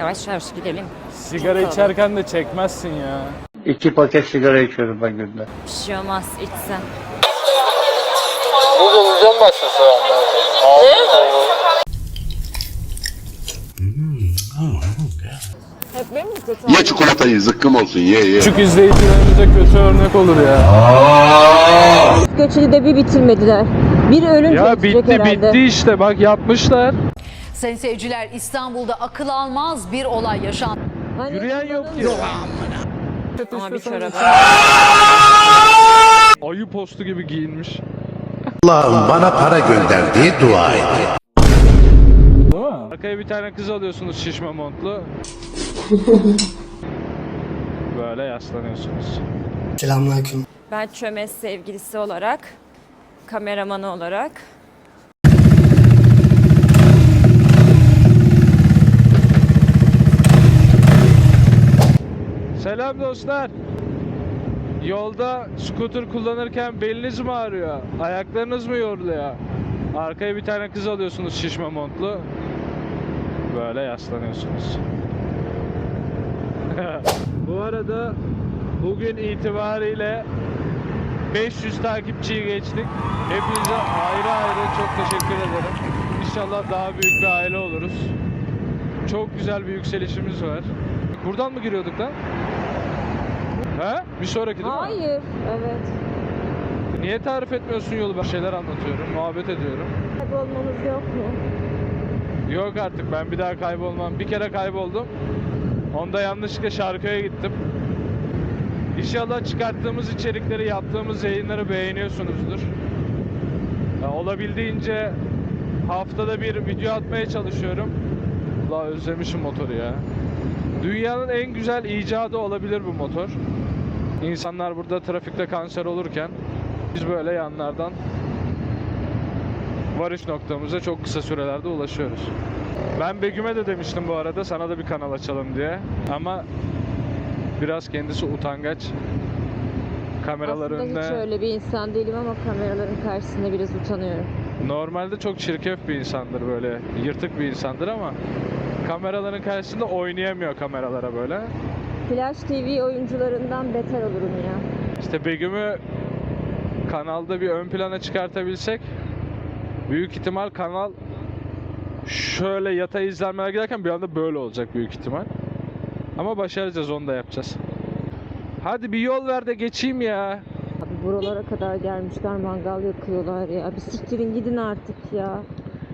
Yavaş yavaş gidelim. Sigara Çok içerken de çekmezsin ya. İki paket sigara içiyorum ben günde. Bir şey olmaz içsen. Burada uzun başlasa Hep benim mi kötü Ye çikolatayı zıkkım olsun ye ye. Küçük izleyicilerimize kötü örnek olur ya. Göçeli de bir bitirmediler. Bir ölüm Ya bitti herhalde. bitti işte bak yapmışlar. Sayın seyirciler İstanbul'da akıl almaz bir olay yaşandı. Hani Yürüyen yok ki. Ama bir çorap. Ayı postu gibi giyinmiş. Allah'ım bana para gönder diye dua et. Arkaya bir tane kız alıyorsunuz şişme montlu. Böyle yaslanıyorsunuz. Selamünaleyküm. Ben çömez sevgilisi olarak, kameramanı olarak. Selam dostlar. Yolda scooter kullanırken beliniz mi ağrıyor? Ayaklarınız mı yoruluyor? Arkaya bir tane kız alıyorsunuz şişme montlu. Böyle yaslanıyorsunuz. Bu arada bugün itibariyle 500 takipçiyi geçtik. Hepinize ayrı ayrı çok teşekkür ederim. İnşallah daha büyük bir aile oluruz. Çok güzel bir yükselişimiz var. Buradan mı giriyorduk lan? He? Bir sonraki değil mi? Hayır. Evet. Niye tarif etmiyorsun yolu? Ben şeyler anlatıyorum, muhabbet ediyorum. Kaybolmamız yok mu? Yok artık ben bir daha kaybolmam. Bir kere kayboldum. Onda yanlışlıkla şarkıya gittim. İnşallah çıkarttığımız içerikleri, yaptığımız yayınları beğeniyorsunuzdur. Ya, olabildiğince haftada bir video atmaya çalışıyorum. Allah özlemişim motoru ya. Dünyanın en güzel icadı olabilir bu motor. İnsanlar burada trafikte kanser olurken biz böyle yanlardan varış noktamıza çok kısa sürelerde ulaşıyoruz. Ben Begüm'e de demiştim bu arada sana da bir kanal açalım diye. Ama biraz kendisi utangaç. Kameralar Aslında önüne hiç öyle bir insan değilim ama kameraların karşısında biraz utanıyorum. normalde çok çirkef bir insandır böyle. Yırtık bir insandır ama kameraların karşısında oynayamıyor kameralara böyle. Flash TV oyuncularından beter olurum ya. İşte Begüm'ü kanalda bir ön plana çıkartabilsek büyük ihtimal kanal şöyle yatay izlenmeler giderken bir anda böyle olacak büyük ihtimal. Ama başaracağız onu da yapacağız. Hadi bir yol ver de geçeyim ya. Abi buralara kadar gelmişler mangal yakıyorlar ya. Bir siktirin gidin artık ya.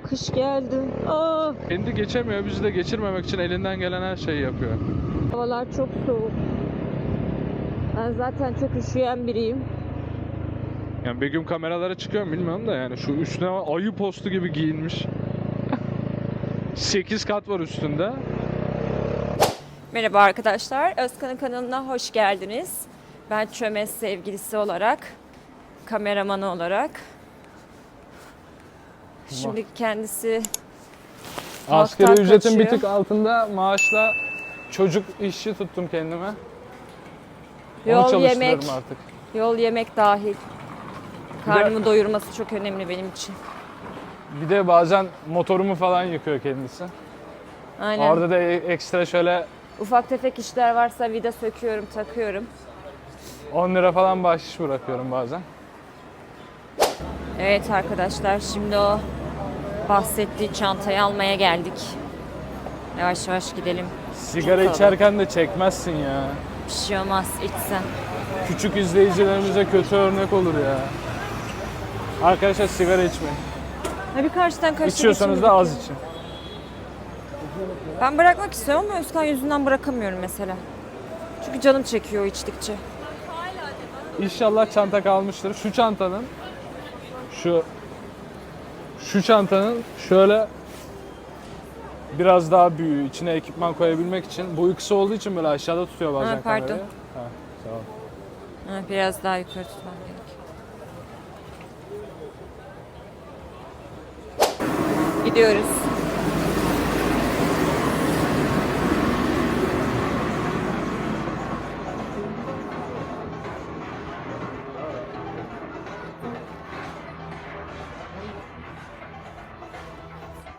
Kış geldi. Aa, Kendi geçemiyor bizi de geçirmemek için elinden gelen her şeyi yapıyor. Havalar çok soğuk. Ben zaten çok üşüyen biriyim. Yani Begüm kameralara çıkıyor mu bilmiyorum da yani şu üstüne ayı postu gibi giyinmiş. 8 kat var üstünde. Merhaba arkadaşlar. Özkan'ın kanalına hoş geldiniz. Ben çömez sevgilisi olarak, kameramanı olarak. Şimdi kendisi Asgari Halktan ücretin bir kaçıyor. tık altında maaşla çocuk işçi tuttum kendime. Onu yol çalıştırıyorum yemek, artık. yol yemek dahil. Karnımı doyurması çok önemli benim için. Bir de bazen motorumu falan yıkıyor kendisi. Aynen. Orada da e- ekstra şöyle Ufak tefek işler varsa vida söküyorum, takıyorum. 10 lira falan bahşiş bırakıyorum bazen. Evet arkadaşlar şimdi o bahsettiği çantayı almaya geldik. Yavaş yavaş gidelim. Sigara Çok içerken de çekmezsin ya. Bir şey olmaz içsen. Küçük izleyicilerimize kötü örnek olur ya. Arkadaşlar sigara içmeyin. Ha bir karşıdan karşıya İçiyorsanız da az için. Ben bırakmak istiyorum ama Özkan yüzünden bırakamıyorum mesela. Çünkü canım çekiyor içtikçe. İnşallah çanta kalmıştır. Şu çantanın şu şu çantanın şöyle biraz daha büyüğü içine ekipman koyabilmek için bu kısa olduğu için böyle aşağıda tutuyor bazen Ha, pardon. kamerayı. Ha, sağ ol. Ha, biraz daha yukarı tutmam gerek. Gidiyoruz.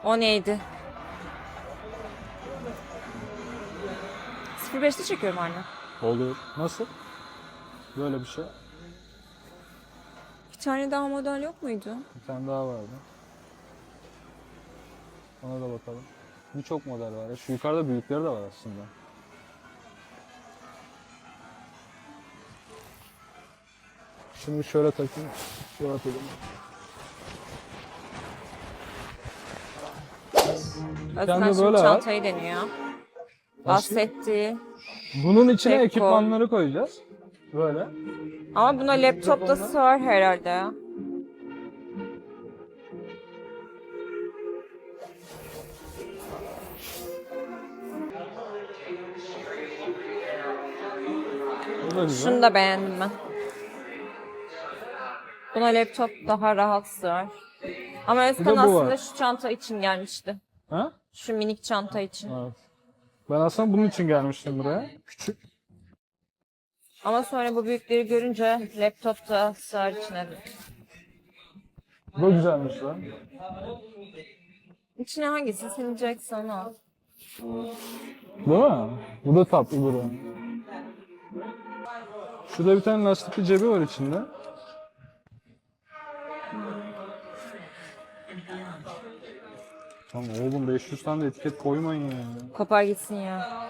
O neydi? 05'te çekiyorum anne. Olur. Nasıl? Böyle bir şey. Bir tane daha model yok muydu? Bir tane daha vardı. Ona da bakalım. Birçok model var. ya. Şu yukarıda büyükleri de var aslında. Şunu şöyle takayım. Şöyle takayım. Özkan de şimdi çantayı deniyor. Bahsettiği. Bunun içine Tek ekipmanları koyacağız. Böyle. Ama buna laptopta sığar herhalde ya. Da. Şunu da beğendim ben. Buna laptop daha rahat sığar. Ama Özkan bu var. aslında şu çanta için gelmişti. Ha? Şu minik çanta için. Evet. Ben aslında bunun için gelmiştim buraya. Küçük. Ama sonra bu büyükleri görünce laptop da sığar içine. Bu güzelmiş lan. İçine hangisi sileceksen onu al. Değil mi? Bu da tatlı duruyor. Şurada bir tane lastikli cebi var içinde. Tamam oğlum 500 tane de etiket koymayın ya. Kopar gitsin ya.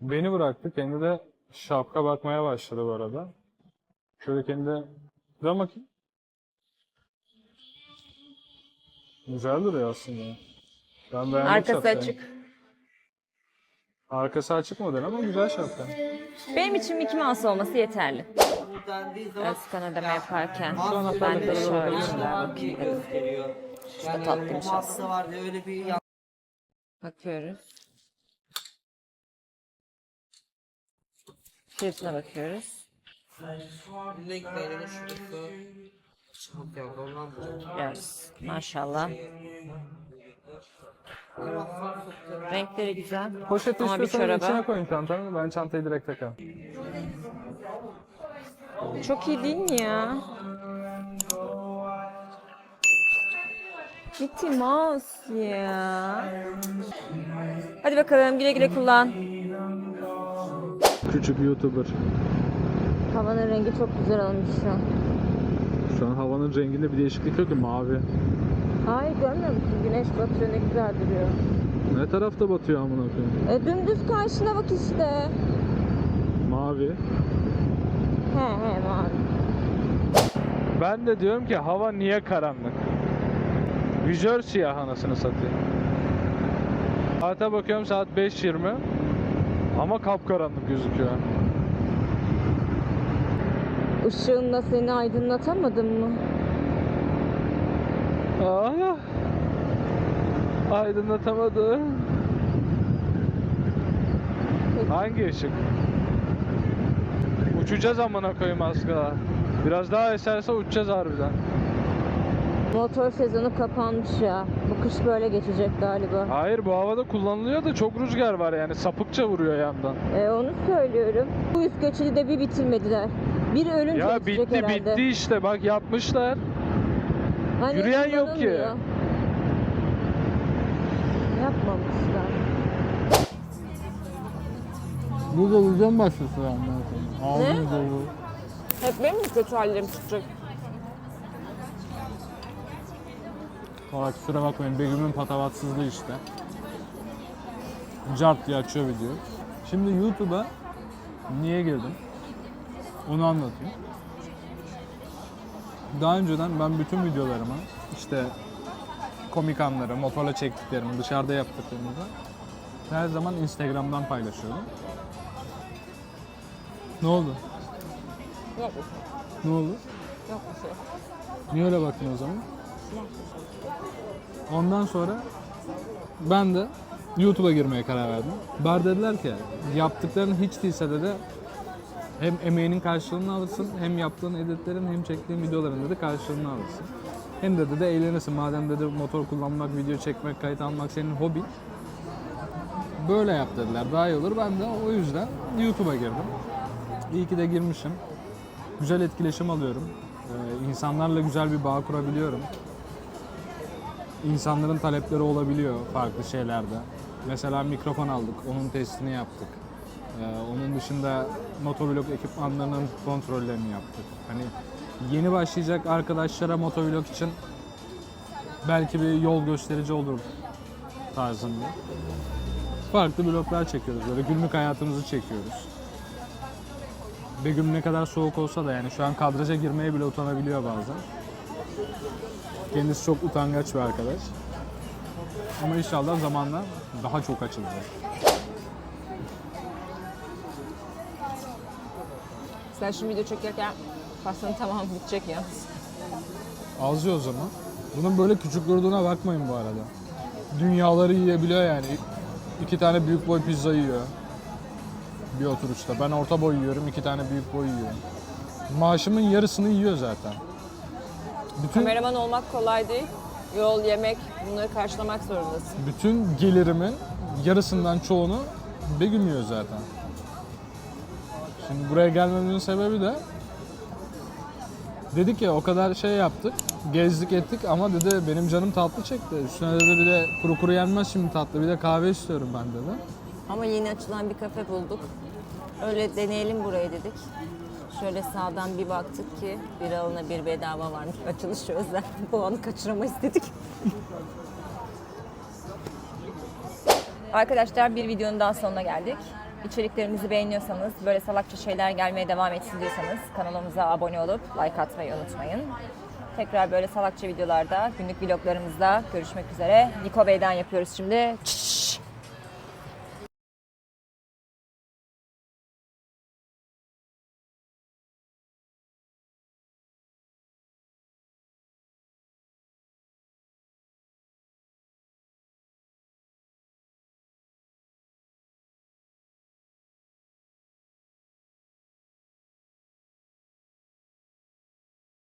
Beni bıraktı. Kendi de şapka bakmaya başladı bu arada. Şöyle kendi de... Dön bakayım. Güzel duruyor aslında. Ben beğendim Arkası şapkayı. açık. Arkası açık model ama güzel şapka. Benim için Mickey Mouse olması yeterli. Özkan ödeme yaparken ben de şöyle şeyler bakayım dedim. Şu da tatlıymış aslında. vardı öyle bir yan- Bakıyoruz. Fiyatına bakıyoruz. Biraz maşallah. Renkleri güzel. Poşeti Ama bir istiyorsan çoraba. içine koyun çantanı. Ben çantayı direkt takarım. Çok iyi değil mi ya? Mickey Mouse ya. Hadi bakalım güle güle kullan. Küçük YouTuber. Havanın rengi çok güzel olmuş şu an. Şu an havanın renginde bir değişiklik yok ki mavi. Hayır görmüyor musun? Güneş batıyor ne güzel duruyor. Ne tarafta batıyor amına koyayım? E, dümdüz karşına bak işte. Mavi. He he mavi. Ben de diyorum ki hava niye karanlık? Vizör siyah anasını satayım. Saate bakıyorum saat 5.20 ama kapkaranlık gözüküyor. Işığınla seni aydınlatamadın mı? Ah, aydınlatamadı. Hangi ışık? Uçacağız amına koyayım az kala. Biraz daha eserse uçacağız harbiden. Motor sezonu kapanmış ya. Bu kış böyle geçecek galiba. Hayır bu havada kullanılıyor da çok rüzgar var yani sapıkça vuruyor yandan. E, onu söylüyorum. Bu yüz göçülü de bir bitirmediler. Bir ölünce Ya bitti herhalde. bitti işte bak yapmışlar. Hani Yürüyen yok ki. Bu da uzun başlısı amına koyayım. Ağzım dolu. Hep benim mi kötü hallerim tutacak? Valla kusura bakmayın Begüm'ün patavatsızlığı işte. Cart diye açıyor video. Şimdi YouTube'a niye girdim? Onu anlatayım. Daha önceden ben bütün videolarımı işte komik anları, motorla çektiklerimi, dışarıda yaptıklarımızı her zaman Instagram'dan paylaşıyordum. Ne oldu? Yok bir şey. Ne oldu? Yok bir şey. Niye öyle baktın o zaman? Ondan sonra ben de YouTube'a girmeye karar verdim. Bar dediler ki yaptıkların hiç değilse de, de hem emeğinin karşılığını alırsın hem yaptığın editlerin hem çektiğin videoların da karşılığını alırsın. Hem de de eğlenirsin madem dedi motor kullanmak, video çekmek, kayıt almak senin hobin. Böyle yap dediler daha iyi olur. Ben de o yüzden YouTube'a girdim. İyi ki de girmişim. Güzel etkileşim alıyorum. Ee, insanlarla güzel bir bağ kurabiliyorum. insanların talepleri olabiliyor farklı şeylerde. Mesela mikrofon aldık, onun testini yaptık. Ee, onun dışında motovlog ekipmanlarının kontrollerini yaptık. Hani yeni başlayacak arkadaşlara motovlog için belki bir yol gösterici olur tarzında. Farklı vloglar çekiyoruz. Böyle günlük hayatımızı çekiyoruz. Begüm ne kadar soğuk olsa da yani şu an kadraja girmeye bile utanabiliyor bazen. Kendisi çok utangaç bir arkadaş. Ama inşallah zamanla daha çok açılacak. Sen şimdi video çekerken pastanın tamamı bitecek ya. Az o zaman. Bunun böyle küçük durduğuna bakmayın bu arada. Dünyaları yiyebiliyor yani. İki tane büyük boy pizza yiyor. Bir oturuşta. Ben orta boy yiyorum, iki tane büyük boy yiyorum. Maaşımın yarısını yiyor zaten. Bütün Kameraman olmak kolay değil. Yol, yemek bunları karşılamak zorundasın. bütün gelirimin yarısından çoğunu Begüm yiyor zaten. Şimdi buraya gelmemizin sebebi de dedik ya o kadar şey yaptık, gezdik ettik ama dedi benim canım tatlı çekti. Üstüne dedi bir de kuru kuru yenmez şimdi tatlı bir de kahve istiyorum ben dedi. Ama yeni açılan bir kafe bulduk. Öyle deneyelim burayı dedik. Şöyle sağdan bir baktık ki bir alına bir bedava varmış. Açılışı özel. Bu anı kaçıramayız dedik. Arkadaşlar bir videonun daha sonuna geldik. İçeriklerimizi beğeniyorsanız, böyle salakça şeyler gelmeye devam etsin diyorsanız kanalımıza abone olup like atmayı unutmayın. Tekrar böyle salakça videolarda, günlük vloglarımızda görüşmek üzere. Niko Bey'den yapıyoruz şimdi.